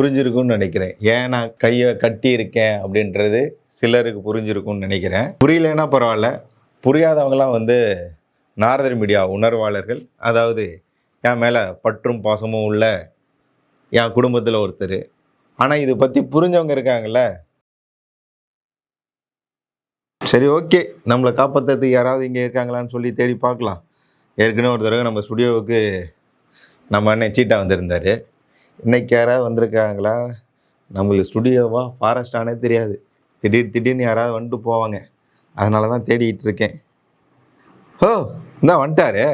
புரிஞ்சிருக்கும்னு நினைக்கிறேன். ஏன் நான் கையை கட்டியிருக்கேன் அப்படின்றது சிலருக்கு புரிஞ்சிருக்கும்னு நினைக்கிறேன். புரியலன்னா பரவாயில்ல. புரியாதவங்களாம் வந்து நாரதர் மீடியா உணர்வாளர்கள். அதாவது என் மேலே பற்றும் பாசமும் உள்ள என் குடும்பத்தில் ஒருத்தர். ஆனால் இதை பற்றி புரிஞ்சவங்க இருக்காங்கல்ல. சரி ஓகே. நம்மளை காப்பாற்றுறதுக்கு யாராவது இங்கே இருக்காங்களான்னு சொல்லி தேடி பார்க்கலாம். ஏற்கனவே ஒரு தடவை நம்ம ஸ்டுடியோவுக்கு நம்ம அண்ணன் சீட்டா வந்திருந்தார். இன்னைக்கு யாராவது வந்திருக்காங்களா? நம்மளுக்கு ஸ்டுடியோவா ஃபாரஸ்டானே தெரியாது. திடீர் திடீர்னு யாராவது வந்துட்டு போவாங்க. அதனால தான் தேடிக்கிட்டு இருக்கேன். ஓ இந்தா வந்துட்டாரு.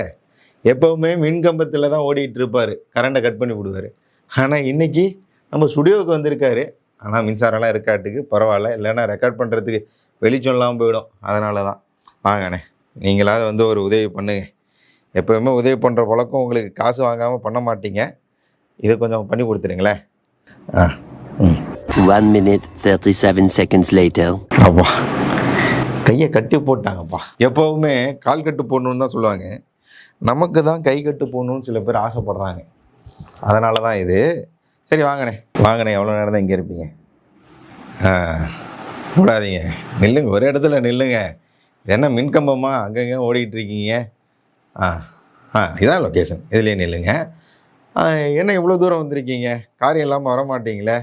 எப்போவுமே மின்கம்பத்தில் தான் ஓடிட்டு இருப்பார். கரண்ட்டை கட் பண்ணி விடுவார். ஆனால் இன்னைக்கு நம்ம ஸ்டுடியோவுக்கு வந்திருக்காரு. ஆனால் மின்சாரம்லாம் இருக்காட்டுக்கு பரவாயில்ல. இல்லைன்னா ரெக்கார்ட் பண்ணுறதுக்கு வெளிச்சம் இல்லாமல் போயிடும். அதனால தான். வாங்கண்ணே நீங்களாவது வந்து ஒரு உதவி பண்ணுங்க. எப்போவுமே உதவி பண்ணுற பழக்கம் உங்களுக்கு காசு வாங்காமல் பண்ண மாட்டீங்க. இதை கொஞ்சம் பண்ணி கொடுத்துருங்களேன் ஆ ம். One minute, 37 seconds later. அப்பா கையை கட்டி போட்டாங்கப்பா. எப்போவுமே கால் கட்டு போடணுன்னு தான் சொல்லுவாங்க. நமக்கு தான் கை கட்டு போடணும்னு சில பேர் ஆசைப்படுறாங்க. அதனால தான் இது. சரி வாங்கண்ணே. வாங்கண்ணே எவ்வளோ நேரம் தான் இங்கே இருப்பீங்க? ஆ போடாதீங்க. நில்லுங்க ஒரு இடத்துல நில்லுங்க. என்ன மின்கம்பமா? அங்கங்கே ஓடிக்கிட்டு இருக்கீங்க? ஆ ஆ இதான் லொக்கேஷன் இதுலேயே நில்லுங்க. என்ன இவ்வளோ தூரம் வந்திருக்கீங்க? காரியம் இல்லாமல் வர மாட்டீங்களே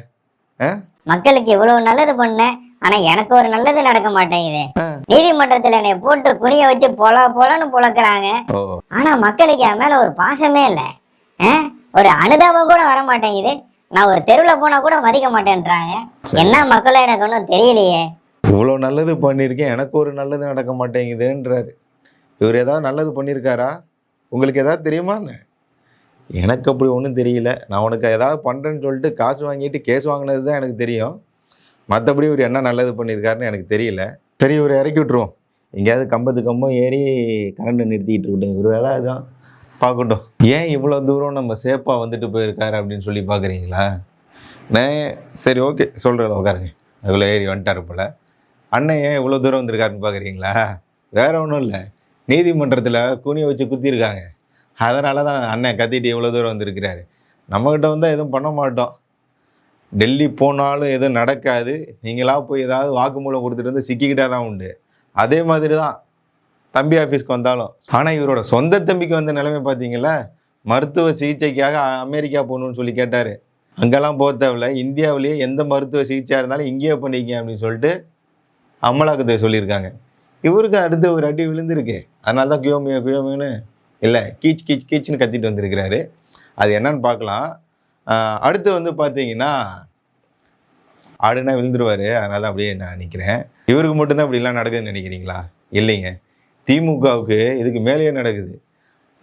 ஆ? மக்களுக்கு இவ்வளவு நல்லது பண்ணேன் ஆனா எனக்கு ஒரு நல்லது நடக்க மாட்டேங்குது. நீதிமன்றத்துல என்னை போட்டு குனிய வச்சு பொல பொலன்னு புழக்கிறாங்க. ஆனா மக்களுக்கு என் மேல ஒரு பாசமே இல்லை. ஒரு அனுதாபம் கூட வர மாட்டேங்குது நான் ஒரு தெருவில் போனா கூட மதிக்க மாட்டேன்றாங்க. என்ன மக்களும் எனக்கு ஒன்றும் தெரியலையே. இவ்வளோ நல்லது பண்ணியிருக்கேன். எனக்கு ஒரு நல்லது நடக்க மாட்டேங்குதுன்றாரு. இவர் ஏதாவது நல்லது பண்ணியிருக்காரா? உங்களுக்கு ஏதாவது தெரியுமான்னு? எனக்கு அப்படி ஒன்றும் தெரியல. நான் உனக்கு ஏதாவது பண்ணுறேன்னு சொல்லிட்டு காசு வாங்கிட்டு கேஸ் வாங்கினது தான் எனக்கு தெரியும். மற்றபடி இவர் என்ன நல்லது பண்ணியிருக்காருன்னு எனக்கு தெரியல. சரி இவர் இறக்கி விட்ருவோம் எங்கேயாவது கம்பத்து கம்பம் ஏறி கரண்ட் நிறுத்திக்கிட்டு இருக்கட்டும். இவர் வேலை அதுதான் பார்க்கட்டும். ஏன் இவ்வளோ தூரம் நம்ம சேஃபாக வந்துட்டு போயிருக்காரு அப்படின்னு சொல்லி பார்க்குறீங்களா? நான் சரி ஓகே சொல்கிறேன் உட்காருங்க. அதுக்குள்ளே ஏறி வந்துட்டார் போல். அண்ணன் ஏன் இவ்வளோ தூரம் வந்திருக்காருன்னு பார்க்குறீங்களா? வேறு ஒன்றும் இல்லை. நீதிமன்றத்தில் குனியை வச்சு குத்திருக்காங்க. அதனால தான் அண்ணன் கத்திட்டு இவ்வளோ தூரம் வந்திருக்கிறாரு. நம்மக்கிட்ட வந்தால் எதுவும் பண்ண மாட்டோம். டெல்லி போனாலும் எதுவும் நடக்காது. நீங்களா போய் ஏதாவது வாக்குமூலம் கொடுத்துட்டு வந்து சிக்கிக்கிட்டே தான் உண்டு. அதே மாதிரி தான் தம்பி ஆஃபீஸ்க்கு வந்தாலும். ஆனால் இவரோட சொந்த தம்பிக்கு வந்த நிலைமை பார்த்தீங்களா மருத்துவ சிகிச்சைக்காக அமெரிக்கா போகணும்னு சொல்லி கேட்டார். அங்கெல்லாம் போக தேவையில்ல. இந்தியாவிலேயே எந்த மருத்துவ சிகிச்சையாக இருந்தாலும் இங்கேயே பண்ணிக்க அப்படின்னு சொல்லிட்டு அமலாக்கத்தை சொல்லியிருக்காங்க. இவருக்கு அடுத்து ஒரு அடி விழுந்திருக்கு. அதனால தான் கியோமியா குயோமின்னு இல்லை கீச் கீச் கீச்னு கத்திட்டு வந்திருக்கிறாரு. அது என்னன்னு பார்க்கலாம். அடுத்து வந்து பார்த்தீங்கன்னா ஆடுனா விழுந்துருவார். அதனால தான் அப்படியே நான் நிற்கிறேன் இவருக்கு மட்டும்தான் இப்படிலாம் நடக்குதுன்னு நினைக்கிறீங்களா? இல்லைங்க. திமுகவுக்கு இதுக்கு மேலேயே நடக்குது.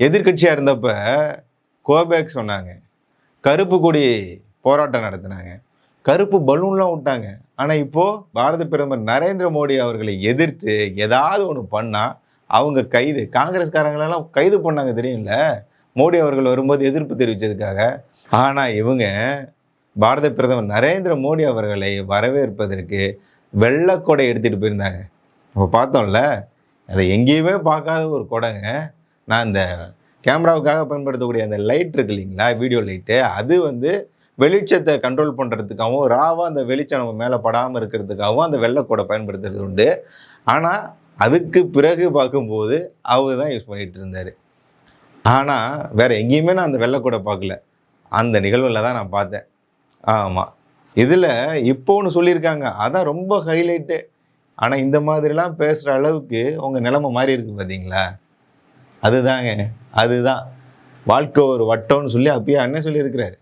எதிர்க்கட்சியாக இருந்தப்ப கோபேக் சொன்னாங்க. கருப்பு கொடி போராட்டம் நடத்தினாங்க. கருப்பு பலூன்லாம் விட்டாங்க. ஆனால் இப்போது பாரத பிரதமர் நரேந்திர மோடி அவர்களை எதிர்த்து ஏதாவது ஒன்று பண்ணால் அவங்க கைது காங்கிரஸ்காரங்களெல்லாம் கைது பண்ணாங்க தெரியும்ல? மோடி அவர்கள் வரும்போது எதிர்ப்பு தெரிவித்ததுக்காக ஆனால் இவங்க பாரத பிரதமர் நரேந்திர மோடி அவர்களை வரவேற்பதற்கு வெள்ளைக்கொடை எடுத்துகிட்டு போயிருந்தாங்க. நம்ம பார்த்தோம்ல அதை எங்கேயுமே பார்க்காத ஒரு கொடைங்க. நான் இந்த கேமராவுக்காக பயன்படுத்தக்கூடிய அந்த லைட் இருக்கு இல்லைங்களா வீடியோ லைட்டு அது வந்து வெளிச்சத்தை கண்ட்ரோல் பண்ணுறதுக்காகவும் ராவாக அந்த வெளிச்சம் நம்ம மேலே படாமல் இருக்கிறதுக்காகவும் அந்த வெள்ளைக்கோடை பயன்படுத்துறது உண்டு. ஆனால் அதுக்கு பிறகு பார்க்கும்போது அவர் தான் யூஸ் பண்ணிகிட்டு இருந்தார். ஆனால் வேறு எங்கேயுமே நான் அந்த வெள்ளைக்கூடை பார்க்கல. அந்த நிகழ்வில் தான் நான் பார்த்தேன். ஆமாம் இதில் இப்போ ஒன்று சொல்லியிருக்காங்க. அதான் ரொம்ப ஹைலைட்டு ஆனால் இந்த மாதிரிலாம் பேசுகிற அளவுக்கு உங்கள் நிலைமை மாறி இருக்கு பார்த்தீங்களா அதுதாங்க. அதுதான். வாழ்க்கை ஒரு வட்டம்னு சொல்லி அப்பயே அண்ணன் சொல்லியிருக்கிறாரு.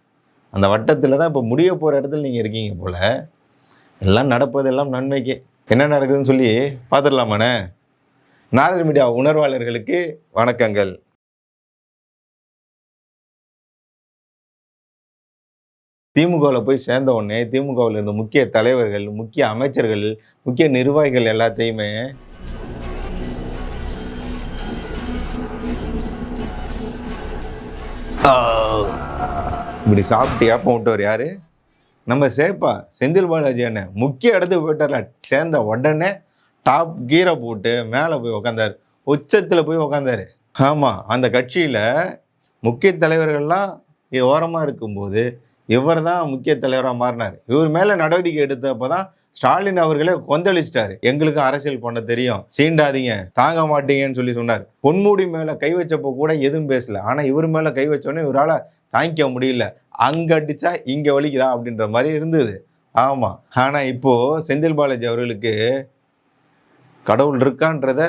அந்த வட்டத்தில் தான் இப்போ முடிய போகிற இடத்துல நீங்கள் இருக்கீங்க போல். எல்லாம் நடப்பதெல்லாம் நன்மைக்கே. என்ன நடக்குதுன்னு சொல்லி பார்த்துடலாமாண்ணே? நாரத மீடியா உணர்வாளர்களுக்கு வணக்கங்கள். திமுகவில் போய் சேர்ந்த உடனே திமுகவில் இருந்த முக்கிய தலைவர்கள் முக்கிய அமைச்சர்கள் முக்கிய நிர்வாகிகள் எல்லாத்தையுமே இப்படி சாப்பிட்டு ஏப்பம் விட்டவர் யாரு? நம்ம சேப்பா செந்தில் பாலாஜி அண்ணன் முக்கிய இடத்துக்கு போயிட்டார்ல சேர்ந்த உடனே டாப் கீரை போட்டு மேலே போய் உக்காந்தார். உச்சத்தில் போய் உக்காந்தார். ஆமாம் அந்த கட்சியில் முக்கிய தலைவர்கள்லாம் ஓரமாக இருக்கும்போது இவர் தான் முக்கிய தலைவராக மாறினார். இவர் மேலே நடவடிக்கை எடுத்தப்போ தான் ஸ்டாலின் அவர்களே கொந்தளிச்சிட்டாரு. எங்களுக்கு அரசியல் பண்ண தெரியும். சீண்டாதீங்க. தாங்க மாட்டீங்கன்னு சொல்லி சொன்னார். பொன்முடி மேலே கை வச்சப்போ கூட எதுவும் பேசல. ஆனால் இவர் மேலே கை வச்சோன்னே இவரால் தாங்கிக்க முடியல. அங்கே அடித்தா இங்கே வலிக்குதா அப்படின்ற மாதிரி இருந்தது. ஆமாம் ஆனால் இப்போது செந்தில் பாலாஜி அவர்களுக்கு கடவுள் இருக்கான்றத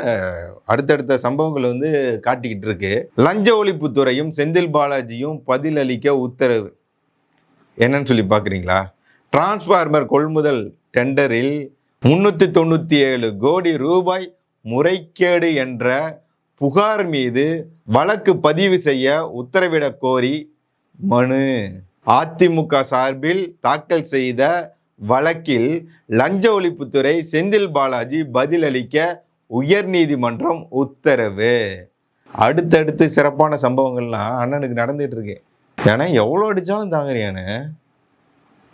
அடுத்தடுத்த சம்பவங்கள் வந்து காட்டிக்கிட்டு இருக்கு. லஞ்ச ஒழிப்புத்துறையும் செந்தில் பாலாஜியும் பதிலளிக்க உத்தரவு. என்னன்னு சொல்லி பார்க்குறீங்களா? டிரான்ஸ்ஃபார்மர் கொள்முதல் டெண்டரில் முன்னூற்றி தொண்ணூற்றி ஏழு கோடி ரூபாய் முறைகேடு என்ற புகார் மீது வழக்கு பதிவு செய்ய உத்தரவிடக் கோரி மனு. அதிமுக சார்பில் தாக்கல் செய்த வழக்கில் லஞ்ச ஒழிப்புத்துறை செந்தில் பாலாஜி பதிலளிக்க உயர்நீதிமன்றம் உத்தரவு. அடுத்தடுத்து சிறப்பான சம்பவங்கள்லாம் அண்ணனுக்கு நடந்துகிட்டு இருக்கு. ஏன்னா எவ்வளோ அடித்தாலும் தாங்குறியானே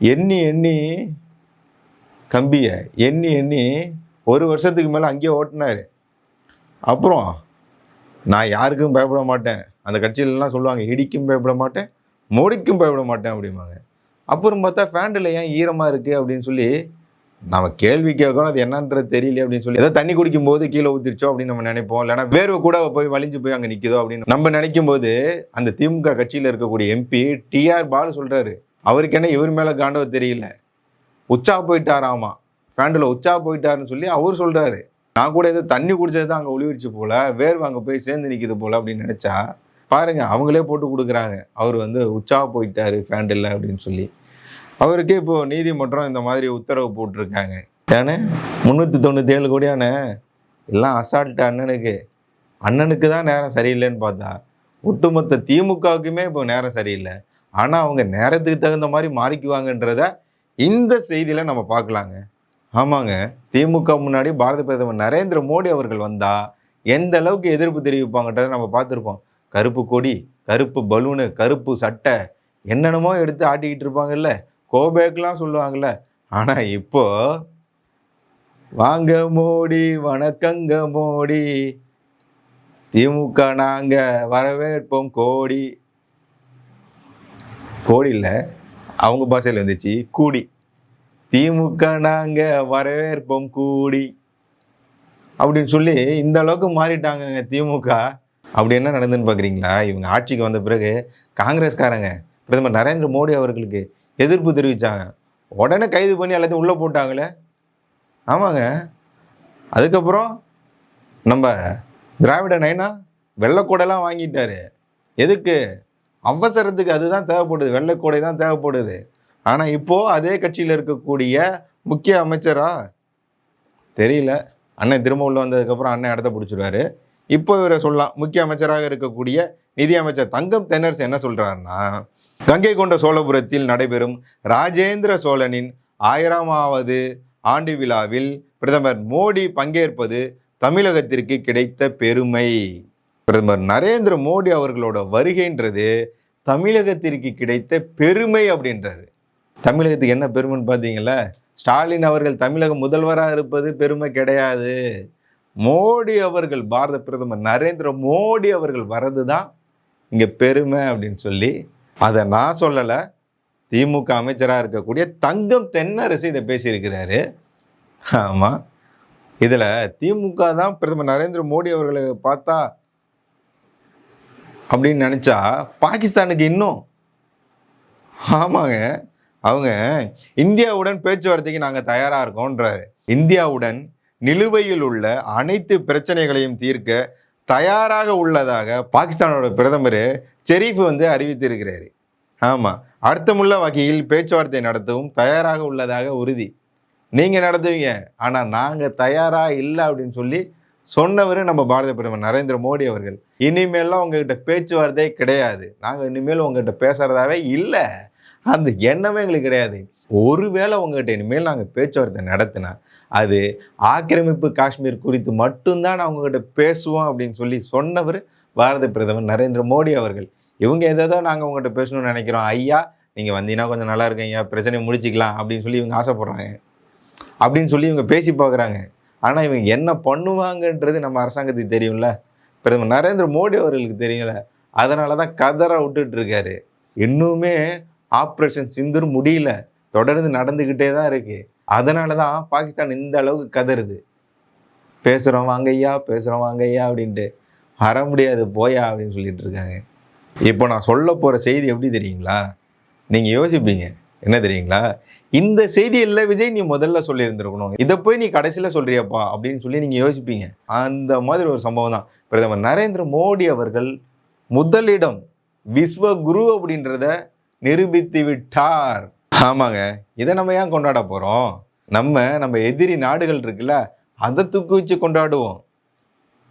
எண்ணி எண்ணி கம்பியை எண்ணி எண்ணி ஒரு வருஷத்துக்கு மேலே அங்கேயே ஓட்டினார். அப்புறம் நான் யாருக்கும் பயப்பட மாட்டேன். அந்த கட்சியிலலாம் சொல்லுவாங்க இடிக்கும் பயப்பட மாட்டேன் மோடிக்கும் பயப்பட மாட்டேன் அப்படிம்பாங்க. அப்புறம் பார்த்தா ஃபேண்டில் ஏன் ஈரமாக இருக்குது அப்படின்னு சொல்லி நம்ம கேள்வி கேட்கணும் அது என்னன்றது தெரியல அப்படின்னு சொல்லி ஏதோ தண்ணி குடிக்கும் போது கீழே ஊற்றிருச்சோ அப்படின்னு நம்ம நினைப்போம். இல்லைன்னா வேர்வை கூட போய் வலிஞ்சு போய் அங்கே நிற்கிதோ அப்படின்னு நம்ம நினைக்கும் போது அந்த திமுக கட்சியில் இருக்கக்கூடிய எம்பி டிஆர் பாலு சொல்கிறாரு அவருக்கு என்ன இவர் மேலே காண்டவ தெரியல. உச்சா போயிட்டாராமா? ஃபேண்டில் உச்சா போயிட்டாருன்னு சொல்லி அவர் சொல்கிறாரு நான் கூட ஏதோ தண்ணி குடிச்சது தான் அங்கே ஒளிவிடுச்சு போல வேர்வை அங்கே போய் சேர்ந்து நிற்கிது போல அப்படின்னு நினச்சா பாருங்கள் அவங்களே போட்டு கொடுக்குறாங்க. அவர் வந்து உச்சா போயிட்டாரு ஃபேண்டில் அப்படின்னு சொல்லி. அவருக்கே இப்போ நீதிமன்றம் இந்த மாதிரி உத்தரவு போட்டிருக்காங்க. ஏன்னா? முந்நூற்றி தொண்ணூற்றி ஏழு கோடியானே எல்லாம் அசால்ட்டு அண்ணனுக்கு. அண்ணனுக்கு தான் நேரம் சரியில்லைன்னு பார்த்தா ஒட்டுமொத்த திமுகவுக்குமே இப்போ நேரம் சரியில்லை. ஆனால் அவங்க நேரத்துக்கு தகுந்த மாதிரி மாறிக்குவாங்கன்றத இந்த செய்தியில் நம்ம பார்க்கலாங்க. ஆமாங்க. திமுக முன்னாடி பாரத பிரதமர் நரேந்திர மோடி அவர்கள் வந்தால் எந்த அளவுக்கு எதிர்ப்பு தெரிவிப்பாங்கன்றதை நம்ம பார்த்துருப்போம். கருப்பு கொடி கருப்பு பலூனு கருப்பு சட்டை என்னென்னமோ எடுத்து ஆட்டிக்கிட்டு இருப்பாங்கல்ல. கோபேக்லாம் சொல்லுவாங்கள்ல ஆனால் இப்போ வாங்க மோடி வணக்கங்க மோடி. திமுக நாங்கள் வரவேற்போம் கோடி. கோடி இல்லை அவங்க பாஷையில் வந்துச்சு கூடி. திமுக நாங்கள் வரவேற்போம் கூடி. அப்படின்னு சொல்லி இந்த அளவுக்கு மாறிட்டாங்கங்க திமுக. அப்படி என்ன நடந்துன்னு பார்க்குறீங்களா இவங்க ஆட்சிக்கு வந்த பிறகு காங்கிரஸ்காரங்க பிரதமர் நரேந்திர மோடி அவர்களுக்கு எதிர்ப்பு தெரிவித்தாங்க உடனே கைது பண்ணி எல்லாத்தையும் உள்ளே போட்டாங்களே? ஆமாங்க. அதுக்கப்புறம் நம்ம திராவிட நயனா வெள்ளைக்கூடைலாம் வாங்கிட்டார். எதுக்கு? அவசரத்துக்கு அதுதான் தேவைப்படுது. வெள்ளைக்கூடை தான் தேவைப்படுது. ஆனால் இப்போது அதே கட்சியில் இருக்கக்கூடிய முக்கிய அமைச்சரா? தெரியல. அண்ணன் திரும்ப உள்ளே வந்ததுக்கப்புறம் அண்ணன் இடத்த பிடிச்சிருவாரு. இப்போ இவரை சொல்லலாம். முக்கிய அமைச்சராக இருக்கக்கூடிய நிதியமைச்சர் தங்கம் தென்னரசு என்ன சொல்கிறாருன்னா கங்கை கொண்ட சோழபுரத்தில் நடைபெறும் ராஜேந்திர சோழனின் ஆயிரமாவது ஆண்டு விழாவில் பிரதமர் மோடி பங்கேற்பது தமிழகத்திற்கு கிடைத்த பெருமை. பிரதமர் நரேந்திர மோடி அவர்களோட வருகைன்றது தமிழகத்திற்கு கிடைத்த பெருமை அப்படின்றாரு. தமிழகத்துக்கு என்ன பெருமைன்னு பார்த்தீங்களா ஸ்டாலின் அவர்கள் தமிழக முதல்வராக இருப்பது பெருமை கிடையாது. மோடி அவர்கள் பாரத பிரதமர் நரேந்திர மோடி அவர்கள் வர்றது தான் இங்கே பெருமை அப்படின்னு சொல்லி அதை நான் சொல்லலை. திமுக அமைச்சராக இருக்கக்கூடிய தங்கம் தென்னரசு இதை பேசியிருக்கிறாரு. ஆமாம் இதில் திமுக தான் பிரதமர் நரேந்திர மோடி அவர்களை பார்த்தா அப்படின்னு நினச்சா பாகிஸ்தானுக்கு இன்னும். ஆமாங்க. அவங்க இந்தியாவுடன் பேச்சுவார்த்தைக்கு நாங்கள் தயாராக இருக்கோன்றாரு இந்தியாவுடன் நிலுவையில் உள்ள அனைத்து பிரச்சனைகளையும் தீர்க்க தயாராக உள்ளதாக பாகிஸ்தானோட பிரதமர் ஷெரீஃப் வந்து அறிவித்திருக்கிறாரு. ஆமாம் அர்த்தமுள்ள வகையில் பேச்சுவார்த்தை நடத்தவும் தயாராக உள்ளதாக உறுதி. நீங்கள் நடத்துவீங்க ஆனால் நாங்கள் தயாராக இல்லை அப்படின்னு சொல்லி சொன்னவர் நம்ம பாரத பிரதமர் நரேந்திர மோடி அவர்கள். இனிமேல்லாம் உங்ககிட்ட பேச்சுவார்த்தையே கிடையாது. நாங்கள் இனிமேல் உங்ககிட்ட பேசுகிறதாவே இல்லை. அந்த எண்ணமே எங்களுக்கு கிடையாது. ஒருவேளை உங்ககிட்ட இனிமேல் நாங்கள் பேச்சுவார்த்தை நடத்தினா அது ஆக்கிரமிப்பு காஷ்மீர் குறித்து மட்டும்தான் நான் உங்ககிட்ட பேசுவோம் அப்படின்னு சொல்லி சொன்னவர் பாரத பிரதமர் நரேந்திர மோடி அவர்கள். இவங்க எதோ நாங்கள் உங்கள்கிட்ட பேசணும்னு நினைக்கிறோம். ஐயா நீங்கள் வந்தீங்கன்னா கொஞ்சம் நல்லா இருக்கீங்க பிரச்சனையை முடிச்சிக்கலாம் அப்படின்னு சொல்லி இவங்க ஆசைப்படுறாங்க. அப்படின்னு சொல்லி இவங்க பேசி பார்க்குறாங்க. ஆனால் இவங்க என்ன பண்ணுவாங்கன்றது நம்ம அரசாங்கத்துக்கு தெரியும்ல. பிரதமர் நரேந்திர மோடி அவர்களுக்கு தெரியும்ல. அதனால தான் கதற விட்டுட்டு இருக்காரு. இன்னுமே ஆப்ரேஷன் சிந்துரும் முடியல. தொடர்ந்து நடந்துக்கிட்டே தான் இருக்குது அதனால தான் பாகிஸ்தான் இந்த அளவுக்கு கதறுது. பேசுகிறோம் வாங்கய்யா பேசுகிறோம் வாங்கய்யா அப்படின்ட்டு வர முடியாது போயா அப்படின்னு சொல்லிட்டு இருக்காங்க. இப்போ நான் சொல்ல போகிற செய்தி எப்படி தெரியுங்களா? நீங்கள் யோசிப்பீங்க. என்ன தெரியுங்களா? இந்த செய்தியில் விஜய் நீ முதல்ல சொல்லியிருந்திருக்கணும். இதை போய் நீ கடைசியில் சொல்கிறியப்பா அப்படின்னு சொல்லி நீங்கள் யோசிப்பீங்க. அந்த மாதிரி ஒரு சம்பவம் தான். பிரதமர் நரேந்திர மோடி அவர்கள் முதலிடம் விஸ்வகுரு அப்படின்றத நிரூபித்து விட்டார். ஆமாங்க. இதை நம்ம ஏன் கொண்டாட போகிறோம் நம்ம நம்ம எதிரி நாடுகள் இருக்குல்ல அதை தூக்கி வச்சு கொண்டாடுவோம்.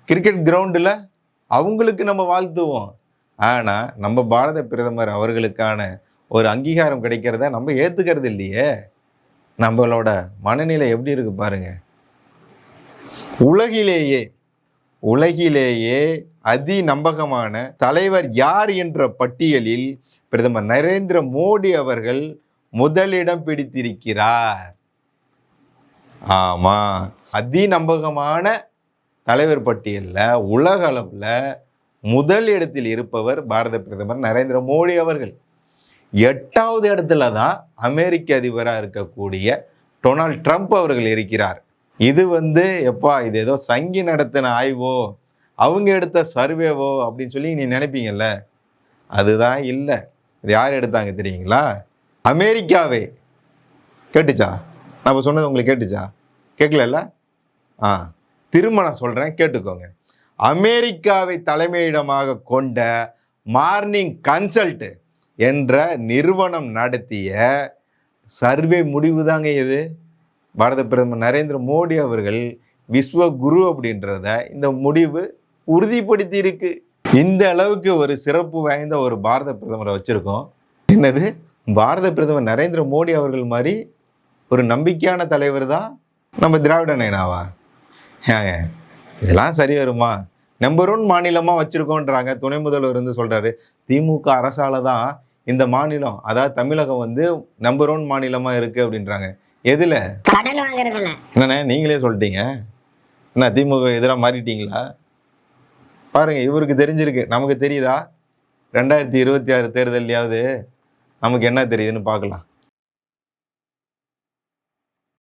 கிரிக்கெட் கிரவுண்டில் அவங்களுக்கு நம்ம வாழ்த்துவோம். ஆனால் நம்ம பாரத பிரதமர் அவர்களுக்கான ஒரு அங்கீகாரம் கிடைக்கிறத நம்ம ஏற்றுக்கிறது இல்லையே. நம்மளோட மனநிலை எப்படி இருக்கு பாருங்க. உலகிலேயே உலகிலேயே அதி நம்பகமான தலைவர் யார் என்ற பட்டியலில் பிரதமர் நரேந்திர மோடி அவர்கள் முதலிடம் பிடித்திருக்கிறார். ஆமாம் அதி நம்பகமான தலைவர் பட்டியலில் உலக அளவில் முதல் இடத்தில் இருப்பவர் பாரத பிரதமர் நரேந்திர மோடி அவர்கள். எட்டாவது இடத்துல தான் அமெரிக்க அதிபராக இருக்கக்கூடிய டொனால்ட் ட்ரம்ப் அவர்கள் இருக்கிறார். இது வந்து எப்பா இது ஏதோ சங்கி நடத்தின ஆய்வோ அவங்க எடுத்த சர்வேவோ அப்படின்னு சொல்லி நீ நினைப்பீங்கல்ல? அதுதான் இல்லை. இது யார் எடுத்தாங்க தெரியுங்களா? அமெரிக்காவே. கேட்டுச்சா? நான் இப்போ சொன்னது உங்களுக்கு கேட்டுச்சா? கேட்கலல்ல? ஆ திரும்ப நான் சொல்கிறேன் கேட்டுக்கோங்க. அமெரிக்காவை தலைமையிடமாக கொண்ட மார்னிங் கன்சல்ட் என்ற நிறுவனம் நடத்திய சர்வே முடிவு தாங்க இது. பாரத பிரதமர் நரேந்திர மோடி அவர்கள் விஸ்வகுரு அப்படின்றத இந்த முடிவு உறுதிப்படுத்தி இருக்கு இந்த அளவுக்கு ஒரு சிறப்பு வாய்ந்த ஒரு பாரத பிரதமரை வச்சுருக்கோம். என்னது? பாரத பிரதமர் நரேந்திர மோடி அவர்கள் மாதிரி ஒரு நம்பிக்கையான தலைவர் தான் நம்ம திராவிட நயனாவா? ஏங்க இதெல்லாம் சரி வருமா? நம்பர் ஒன் மாநிலமாக வச்சுருக்கோன்றாங்க. துணை முதல்வர் வந்து சொல்கிறாரு திமுக அரசால தான் இந்த மாநிலம் அதாவது தமிழகம் வந்து நம்பர் ஒன் மாநிலமாக இருக்குது அப்படின்றாங்க. எதில்? கடன் வாங்குறதுல. என்னண்ணே நீங்களே சொல்லிட்டீங்க. என்ன திமுக எதிராக மாறிட்டீங்களா? பாருங்க இவருக்கு தெரிஞ்சிருக்கு. நமக்கு தெரியுதா? ரெண்டாயிரத்தி இருபத்தி ஆறு தேர்தல்லையாவது நமக்கு என்ன தெரியுதுன்னு பார்க்கலாம்.